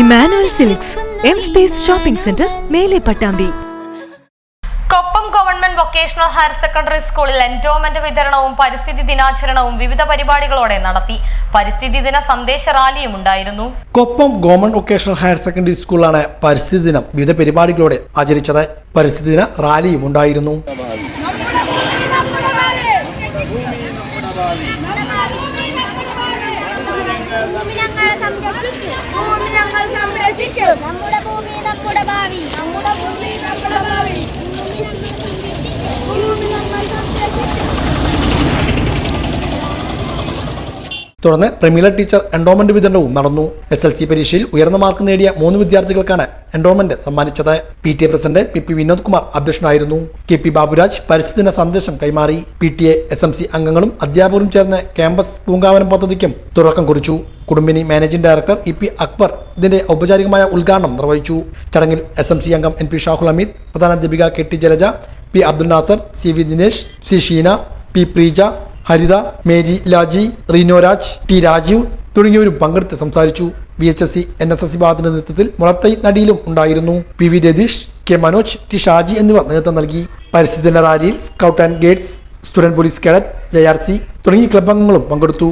Emmanuel silks M space shopping centre മേലെ Pattambi. Koppam government vocational higher secondary സ്കൂളിൽ endowment വിതരണവും പരിസ്ഥിതി ദിനാചരണവും വിവിധ പരിപാടികളോടെ നടത്തി. പരിസ്ഥിതി ദിന സന്ദേശ റാലിയും ഉണ്ടായിരുന്നു. Koppam government vocational higher secondary സ്കൂളാണ് പരിസ്ഥിതി ദിനം വിവിധ പരിപാടികളോടെ ആചരിച്ചത്. പരിസ്ഥിതി ദിന റാലിയും ഉണ്ടായിരുന്നു. నమ్ముడ భూమి నమ్ముడ బావి തുടർന്ന് പ്രീമിയർ ടീച്ചർ എൻഡോമെന്റ് വിതരണവും നടന്നു. എസ് എൽ സി പരീക്ഷയിൽ ഉയർന്ന മാർക്ക് നേടിയ മൂന്ന് വിദ്യാർത്ഥികൾക്കാണ് എൻഡോമെന്റ് സമ്മാനിച്ചത്. P T A president P P Vinod Kumar അധ്യക്ഷനായിരുന്നു. കെ പി ബാബുരാജ് പരിസ്ഥിതി ദിന സന്ദേശം കൈമാറി. P T A S M C അംഗങ്ങളും അധ്യാപകരും ചേർന്ന് ക്യാമ്പസ് പൂങ്കാവനം പദ്ധതിക്കും തുടക്കം കുറിച്ചു. Kudumbini managing director E P Akbar ഇതിന്റെ ഔപചാരികമായ ഉദ്ഘാടനം നിർവഹിച്ചു. ചടങ്ങിൽ എസ് എം സി അംഗം N P Shahul Hameed പ്രധാനാധ്യാപിക K T Jalaja P Abdul Nasar C V Dinesh C Sheena P Preeja Haritha Mary Laji Reenoraj T Rajeev തുടങ്ങിയവരും പങ്കെടുത്ത് സംസാരിച്ചു. V H S C N S S വിഭാഗത്തിന്റെ നേതൃത്വത്തിൽ മുളത്തൈ നടിയിലും ഉണ്ടായിരുന്നു. P V Ratheesh K Manoj T Shaji എന്നിവർ നേതൃത്വം നൽകി. പരിസ്ഥിതി റാലിയിൽ scout and guides student police cadet J R C തുടങ്ങിയ ക്ലബ് അംഗങ്ങളും പങ്കെടുത്തു.